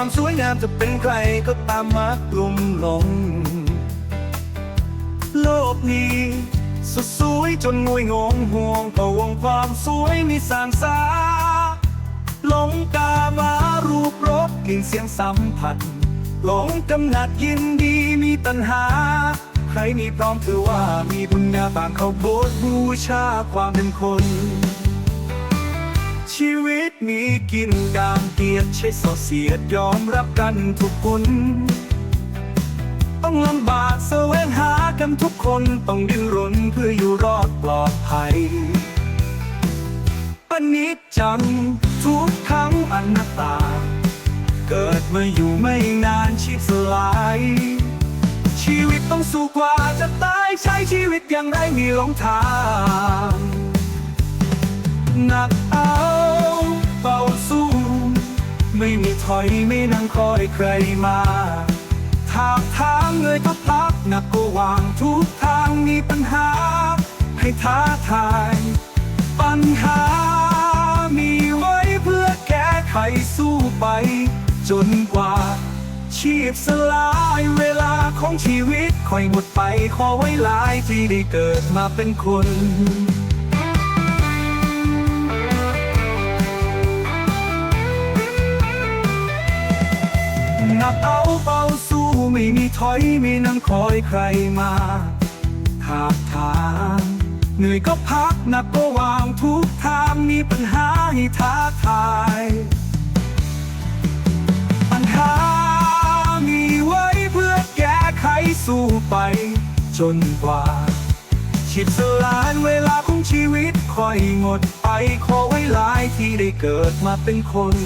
ความสวยงามจะเป็นใครก็ตามมากลุ่มหลง โลกนี้สุดสวยจนงวยงงห่วงพะวงความสวยมีสางสาหลงกามารูปรสกลิ่นเสียงสัมผัส หลงกำหนัดยินดีมีตัณหา ใครมีพร้อมถือว่ามีบุญญาบางเขาโบสบูชาความเป็นคน ชีวิตมีกินกามเกียรติใช้สอเสียดยอมรับกันทุกคน ต้องลำบากแสวงหากันทุกคนต้องดิ้นรนเพื่ออยู่รอดปลอดภัยปนิจจัง ทุกครั้งอนัตตา เกิดมาอยู่ไม่นานชีพสลายชีวิตต้องสู้กว่าจะตายใช้ชีวิตอย่างไรมีหลงทางหนักเอา ไม่มีถอยไม่นั่งคอยใครมาทางทางเงยก็พักหนักก็วางทุกทางมีปัญหา ให้ท้าทาย ปัญหา มีไว้เพื่อแก้ไขสู้ไป จนกว่า ชีพสลายเวลาของชีวิตค่อยหมดไปขอไว้หลายที่ได้เกิดมาเป็นคน หนักเอาเบาสู้ไม่มีถอยไม่นั่งคอยใครมาทากทางเหนื่อยก็พักหนักก็วางทุกทางมีปัญหาให้ท้าทาย ปัญหามีไว้เพื่อแก้ไขสู้ไป จนกว่าชีพสลายเวลาของชีวิตค่อยหมดไปขอไว้หลายที่ได้เกิดมาเป็นคน